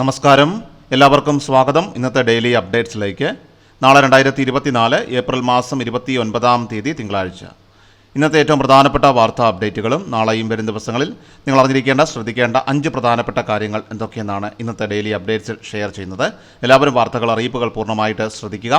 നമസ്കാരം. എല്ലാവർക്കും സ്വാഗതം. ഇന്നത്തെ ഡെയിലി അപ്ഡേറ്റ്സിലേക്ക്. നാളെ രണ്ടായിരത്തി ഇരുപത്തിനാല് ഏപ്രിൽ മാസം ഇരുപത്തി ഒൻപതാം തീയതി തിങ്കളാഴ്ച. ഇന്നത്തെ ഏറ്റവും പ്രധാനപ്പെട്ട വാർത്താ അപ്ഡേറ്റുകളും നാളെയും വരും ദിവസങ്ങളിൽ നിങ്ങൾ അറിഞ്ഞിരിക്കേണ്ട ശ്രദ്ധിക്കേണ്ട അഞ്ച് പ്രധാനപ്പെട്ട കാര്യങ്ങൾ എന്തൊക്കെയെന്നാണ് ഇന്നത്തെ ഡെയിലി അപ്ഡേറ്റ്സിൽ ഷെയർ ചെയ്യുന്നത്. എല്ലാവരും വാർത്തകൾ അറിയിപ്പുകൾ പൂർണമായിട്ട് ശ്രദ്ധിക്കുക.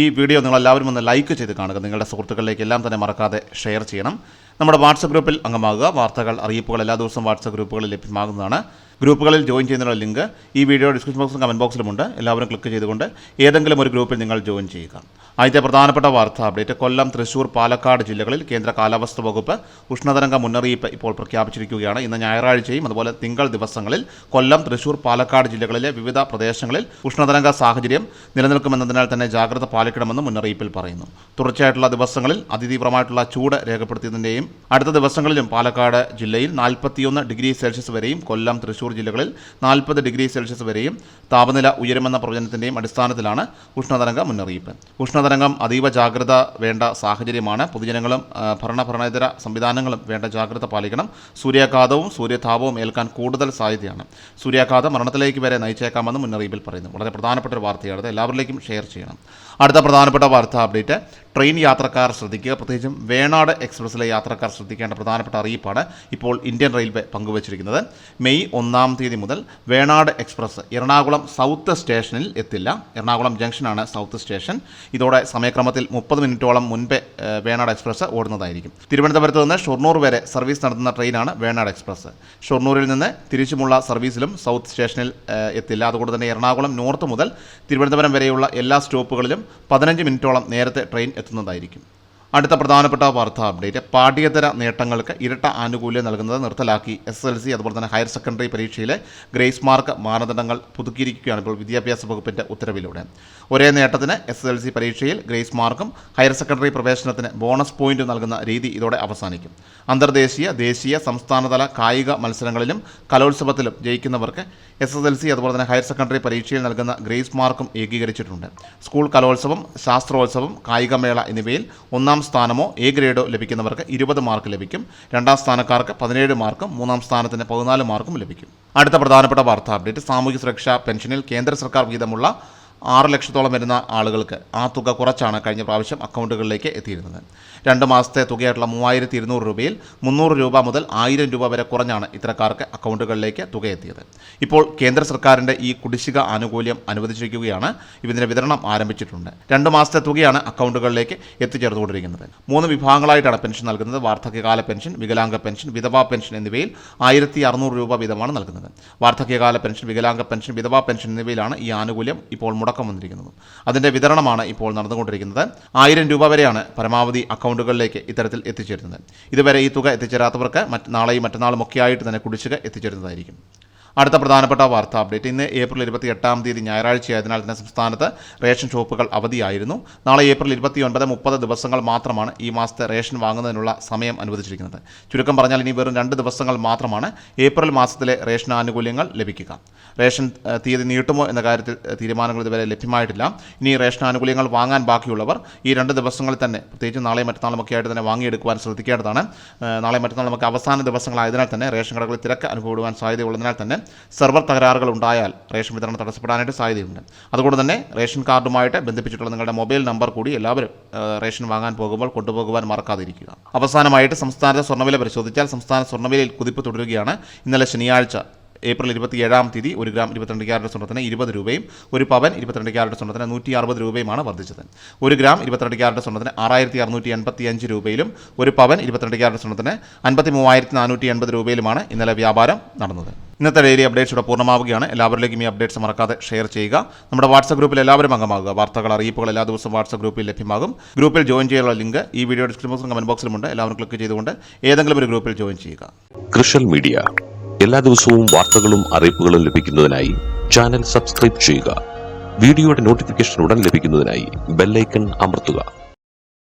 ഈ വീഡിയോ നിങ്ങളെല്ലാവരും ഒന്ന് ലൈക്ക് ചെയ്ത് കാണുക. നിങ്ങളുടെ സുഹൃത്തുക്കളിലേക്ക് എല്ലാം തന്നെ മറക്കാതെ ഷെയർ ചെയ്യണം. നമ്മുടെ വാട്സപ്പ് ഗ്രൂപ്പിൽ അംഗമാകുക. വാർത്തകൾ അറിയിപ്പുകൾ എല്ലാ ദിവസവും വാട്സപ്പ് ഗ്രൂപ്പുകളിൽ ലഭ്യമാകുന്നതാണ്. ഗ്രൂപ്പുകളിൽ ജോയിൻ ചെയ്യുന്നതിനുള്ള ലിങ്ക് ഈ വീഡിയോ ഡിസ്ക്രിപ്ഷൻ ബോക്സിലും കമന്റ് ബോക്സിലുമുണ്ട് എല്ലാവരും ക്ലിക്ക് ചെയ്തുകൊണ്ട് ഏതെങ്കിലും ഒരു ഗ്രൂപ്പിൽ നിങ്ങൾ ജോയിൻ ചെയ്യുക. ആദ്യത്തെ പ്രധാനപ്പെട്ട വാർത്ത അപ്ഡേറ്റ്. കൊല്ലം തൃശൂർ പാലക്കാട് ജില്ലകളിൽ കേന്ദ്ര കാലാവസ്ഥ വകുപ്പ് ഉഷ്ണതരംഗ മുന്നറിയിപ്പ് ഇപ്പോൾ പ്രഖ്യാപിച്ചിരിക്കുകയാണ്. ഇന്ന് ഞായറാഴ്ചയും അതുപോലെ തിങ്കൾ ദിവസങ്ങളിൽ കൊല്ലം തൃശൂർ പാലക്കാട് ജില്ലകളിലെ വിവിധ പ്രദേശങ്ങളിൽ ഉഷ്ണതരംഗ സാഹചര്യം നിലനിൽക്കുമെന്നതിനാൽ തന്നെ ജാഗ്രത പാലിക്കണമെന്ന് മുന്നറിയിപ്പിൽ പറയുന്നു. തുടർച്ചയായിട്ടുള്ള ദിവസങ്ങളിൽ അതിതീവ്രമായിട്ടുള്ള ചൂട് രേഖപ്പെടുത്തിയതിന്റെയും അടുത്ത ദിവസങ്ങളിലും പാലക്കാട് ജില്ലയിൽ നാൽപ്പത്തിയൊന്ന് ഡിഗ്രി സെൽഷ്യസ് വരെയും കൊല്ലം തൃശൂർ ജില്ലകളിൽ നാൽപ്പത് ഡിഗ്രി സെൽഷ്യസ് വരെയും താപനില ഉയരുമെന്ന പ്രവചനത്തിന്റെയും അടിസ്ഥാനത്തിലാണ് ഉഷ്ണതരംഗ മുന്നറിയിപ്പ്. ഉഷ്ണതരംഗം അതീവ ജാഗ്രത വേണ്ട സാഹചര്യമാണ്. പൊതുജനങ്ങളും ഭരണഭരണേതര സംവിധാനങ്ങളും വേണ്ട ജാഗ്രത പാലിക്കണം. സൂര്യാഘാതവും സൂര്യതാപവും ഏൽക്കാൻ കൂടുതൽ സാധ്യതയാണ്. സൂര്യാഘാതം മരണത്തിലേക്ക് വരെ നയിച്ചേക്കാമെന്ന് മുന്നറിയിപ്പിൽ പറയുന്നു. വളരെ പ്രധാനപ്പെട്ട ഒരു വാർത്തയാണ് എല്ലാവരിലേക്കും ഷെയർ ചെയ്യണം. അടുത്ത പ്രധാനപ്പെട്ട വാർത്താ അപ്ഡേറ്റ്. ട്രെയിൻ യാത്രക്കാർ ശ്രദ്ധിക്കുക. പ്രത്യേകിച്ചും വേണാട് എക്സ്പ്രസ്സിലെ യാത്രക്കാർ ശ്രദ്ധിക്കേണ്ട പ്രധാനപ്പെട്ട അറിയിപ്പാണ് ഇപ്പോൾ ഇന്ത്യൻ റെയിൽവേ പങ്കുവച്ചിരിക്കുന്നത്. മെയ് ഒന്നാം തീയതി മുതൽ വേണാട് എക്സ്പ്രസ് എറണാകുളം സൗത്ത് സ്റ്റേഷനിൽ എത്തില്ല. എറണാകുളം ജംഗ്ഷനാണ് സൗത്ത് സ്റ്റേഷൻ. ഇതോടെ സമയക്രമത്തിൽ മുപ്പത് മിനിറ്റോളം മുൻപേ വേണാട് എക്സ്പ്രസ് ഓടുന്നതായിരിക്കും. തിരുവനന്തപുരത്ത് നിന്ന് ഷൊർണൂർ വരെ സർവീസ് നടത്തുന്ന ട്രെയിനാണ് വേണാട് എക്സ്പ്രസ്. ഷൊർണൂരിൽ നിന്ന് തിരിച്ചുമുള്ള സർവീസിലും സൗത്ത് സ്റ്റേഷനിൽ എത്തില്ല. അതുകൊണ്ട് തന്നെ എറണാകുളം നോർത്ത് മുതൽ തിരുവനന്തപുരം വരെയുള്ള എല്ലാ സ്റ്റോപ്പുകളിലും പതിനഞ്ച് മിനിറ്റോളം നേരത്തെ ട്രെയിൻ എത്തുന്നതായിരിക്കും. അടുത്ത പ്രധാനപ്പെട്ട വാർത്താ അപ്ഡേറ്റ്. പാഠ്യേതര നേട്ടങ്ങൾക്ക് ഇരട്ട ആനുകൂല്യം നൽകുന്നത് നിർത്തലാക്കി എസ് എൽ സി അതുപോലെ തന്നെ ഹയർ സെക്കൻഡറി പരീക്ഷയിലെ ഗ്രേസ് മാർക്ക് മാനദണ്ഡങ്ങൾ പുതുക്കിയിരിക്കുകയാണ് ഇപ്പോൾ വിദ്യാഭ്യാസ വകുപ്പിന്റെ ഉത്തരവിലൂടെ. ഒരേ നേട്ടത്തിന് എസ് എൽ സി പരീക്ഷയിൽ ഗ്രേസ് മാർക്കും ഹയർ സെക്കൻഡറി പ്രവേശനത്തിന് ബോണസ് പോയിന്റ് നൽകുന്ന രീതി ഇതോടെ അവസാനിക്കും. അന്തർദേശീയ ദേശീയ സംസ്ഥാനതല കായിക മത്സരങ്ങളിലും കലോത്സവത്തിലും ജയിക്കുന്നവർക്ക് എസ് എസ് എൽ സി അതുപോലെ തന്നെ ഹയർ സെക്കൻഡറി പരീക്ഷയിൽ നൽകുന്ന ഗ്രേസ് മാർക്കും ഏകീകരിച്ചിട്ടുണ്ട്. സ്കൂൾ കലോത്സവം ശാസ്ത്രോത്സവം കായികമേള എന്നിവയിൽ ഒന്നാം സ്ഥാനമോ എ ഗ്രേഡോ ലഭിക്കുന്നവർക്ക് ഇരുപത് മാർക്ക് ലഭിക്കും. രണ്ടാം സ്ഥാനക്കാർക്ക് പതിനേഴ് മാർക്കും മൂന്നാം സ്ഥാനത്തിന് പതിനാല് മാർക്കും ലഭിക്കും. അടുത്ത പ്രധാനപ്പെട്ട വാർത്താ അപ്ഡേറ്റ് സാമൂഹ്യ സുരക്ഷാ പെൻഷനിൽ കേന്ദ്ര സർക്കാർ വീതമുള്ള ആറ് ലക്ഷത്തോളം വരുന്ന ആളുകൾക്ക് ആ തുക കുറച്ചാണ് കഴിഞ്ഞ പ്രാവശ്യം അക്കൗണ്ടുകളിലേക്ക് എത്തിയിരുന്നത്. രണ്ട് മാസത്തെ തുകയായിട്ടുള്ള മൂവായിരത്തി ഇരുന്നൂറ് രൂപയിൽ മുന്നൂറ് രൂപ മുതൽ ആയിരം രൂപ വരെ കുറഞ്ഞാണ് ഇത്തരക്കാർക്ക് അക്കൗണ്ടുകളിലേക്ക് തുക എത്തിയത് ഇപ്പോൾ കേന്ദ്ര സർക്കാരിന്റെ ഈ കുടിശ്ശിക ആനുകൂല്യം അനുവദിച്ചിരിക്കുകയാണ്. ഇതിന്റെ വിതരണം ആരംഭിച്ചിട്ടുണ്ട്. രണ്ട് മാസത്തെ തുകയാണ് അക്കൗണ്ടുകളിലേക്ക് എത്തിച്ചേർന്നുകൊണ്ടിരിക്കുന്നത്. മൂന്ന് വിഭാഗങ്ങളായിട്ടാണ് പെൻഷൻ നൽകുന്നത്. വാർദ്ധക്യകാല പെൻഷൻ വികലാംഗ പെൻഷൻ വിധവാ പെൻഷൻ എന്നിവയിൽ ആയിരത്തി രൂപ വീതമാണ് നൽകുന്നത്. വാർദ്ധക്യകാല പെൻഷൻ വികലാംഗ പെൻഷൻ വിധവാ പെൻഷൻ എന്നിവയിലാണ് ഈ ആനുകൂല്യം ഇപ്പോൾ മുടക്കം വന്നിരിക്കുന്നത്. അതിന്റെ വിതരണമാണ് ഇപ്പോൾ നടന്നുകൊണ്ടിരിക്കുന്നത്. ആയിരം രൂപ വരെയാണ് പരമാവധി അക്കൗണ്ടുകളിലേക്ക് ഇത്തരത്തിൽ എത്തിച്ചേരുന്നത്. ഇതുവരെ ഈ തുക എത്തിച്ചേരാത്തവർക്ക് മറ്റ് നാളെയും മറ്റന്നാളും ഒക്കെയായിട്ട് തന്നെ കുടിശ്ശിക എത്തിച്ചേരുന്നതായിരിക്കും. അടുത്ത പ്രധാനപ്പെട്ട വാർത്താ അപ്ഡേറ്റ്. ഇന്ന് ഏപ്രിൽ ഇരുപത്തി എട്ടാം തീയതി ഞായറാഴ്ചയായതിനാൽ തന്നെ സംസ്ഥാനത്ത് റേഷൻ ഷോപ്പുകൾ അവധിയായിരുന്നു. നാളെ ഏപ്രിൽ ഇരുപത്തി ഒൻപത് മുപ്പത് ദിവസങ്ങൾ മാത്രമാണ് ഈ മാസത്തെ റേഷൻ വാങ്ങുന്നതിനുള്ള സമയം അനുവദിച്ചിരിക്കുന്നത്. ചുരുക്കം പറഞ്ഞാൽ ഇനി വെറും രണ്ട് ദിവസങ്ങൾ മാത്രമാണ് ഏപ്രിൽ മാസത്തിലെ റേഷൻ ആനുകൂല്യങ്ങൾ ലഭിക്കുക. റേഷൻ തീയതി നീട്ടുമോ എന്ന കാര്യത്തിൽ തീരുമാനങ്ങൾ ഇതുവരെ ലഭ്യമായിട്ടില്ല. ഇനി റേഷൻ ആനുകൂല്യങ്ങൾ വാങ്ങാൻ ബാക്കിയുള്ളവർ ഈ രണ്ട് ദിവസങ്ങളിൽ തന്നെ പ്രത്യേകിച്ച് നാളെ മറ്റന്നാളും ഒക്കെ ആയിട്ട് തന്നെ വാങ്ങിയെടുക്കുവാൻ ശ്രദ്ധിക്കേണ്ടതാണ്. നാളെ മറ്റന്നാൾ നമുക്ക് അവസാന ദിവസങ്ങളായതിനാൽ തന്നെ റേഷൻ കടകളിൽ തിരക്ക് അനുഭവപ്പെടുവാൻ സാധ്യതയുള്ളതിനാൽ തന്നെ സെർവർ തകരാറുകൾ ഉണ്ടായാൽ റേഷൻ വിതരണം തടസ്സപ്പെടാനായിട്ട് സാധ്യതയുണ്ട്. അതുകൊണ്ട് തന്നെ റേഷൻ കാർഡുമായിട്ട് ബന്ധിപ്പിച്ചിട്ടുള്ള നിങ്ങളുടെ മൊബൈൽ നമ്പർ കൂടി എല്ലാവരും റേഷൻ വാങ്ങാൻ പോകുമ്പോൾ കൊണ്ടുപോകുവാൻ മറക്കാതിരിക്കുക. അവസാനമായിട്ട് സംസ്ഥാനത്തെ സ്വർണവില പരിശോധിച്ചാൽ സംസ്ഥാന സ്വർണവിലയിൽ കുതിപ്പ് തുടരുകയാണ്. ഇന്നലെ ശനിയാഴ്ച ഏപ്രിൽ ഇരുപത്തി ഏഴാം തീയതി ഒരു ഗ്രാം ഇരുപത്തിരണ്ട് ക്യാരറ്റ് സ്വർണത്തിന് ഇരുപത് രൂപയും ഒരു പവൻ ഇരുപത്തിരണ്ട് ക്യാരറ്റ് സ്വർണത്തിന് നൂറ്റി അറുപത് രൂപയുമാണ് വർദ്ധിച്ചത്. ഒരു ഗ്രാം ഇരുപത്തിരണ്ട് ക്യാരറ്റ് സ്വർണത്തിന് ആറായിരത്തി അറുന്നൂറ്റി എൺപത്തി അഞ്ച് രൂപയിലും ഒരു പവൻ ഇരുപത്തിരണ്ട് ക്യാരറ്റ് സ്വർണത്തിന് അൻപത്തി മൂവായിരത്തി നാനൂറ്റി എൺപത് രൂപയിലുമാണ് ഇന്നലെ വ്യാപാരം നടന്നത്. ഇന്നത്തെ ഡെയിലി അപ്ഡേറ്റ്സ് ഇവിടെ പൂർണമാവുകയാണ്. എല്ലാവരിലേക്കും ഈ അപ്ഡേറ്റ്സ് മറക്കാതെ ഷെയർ ചെയ്യുക. നമ്മുടെ വാട്സ്ആപ്പ് ഗ്രൂപ്പിൽ എല്ലാവരും അംഗമാകുക. വാർത്തകൾ അറിയിപ്പുകൾ എല്ലാ ദിവസവും വാട്സ്ആപ്പ് ഗ്രൂപ്പിൽ ലഭ്യമാകും. ഗ്രൂപ്പിൽ ജോയിൻ ചെയ്യാനുള്ള ലിങ്ക് ഈ വീഡിയോ ഡിസ്ക്രിപ്ഷൻ ബോക്സിലും കമന്റ് ബോക്സിലുമുണ്ട്. എല്ലാവരും ക്ലിക്ക് ചെയ്തുകൊണ്ട് ഏതെങ്കിലും ഒരു ഗ്രൂപ്പിൽ ജോയിൻ ചെയ്യുക. കൃഷൽ മീഡിയ. എല്ലാ ദിവസവും വാർത്തകളും അറിയിപ്പുകളും ലഭിക്കുന്നതിനായി ചാനൽ സബ്സ്ക്രൈബ് ചെയ്യുക. വീഡിയോയുടെ നോട്ടിഫിക്കേഷൻ ഉടൻ ലഭിക്കുന്നതിനായി ബെല്ലൈക്കൺ അമർത്തുക.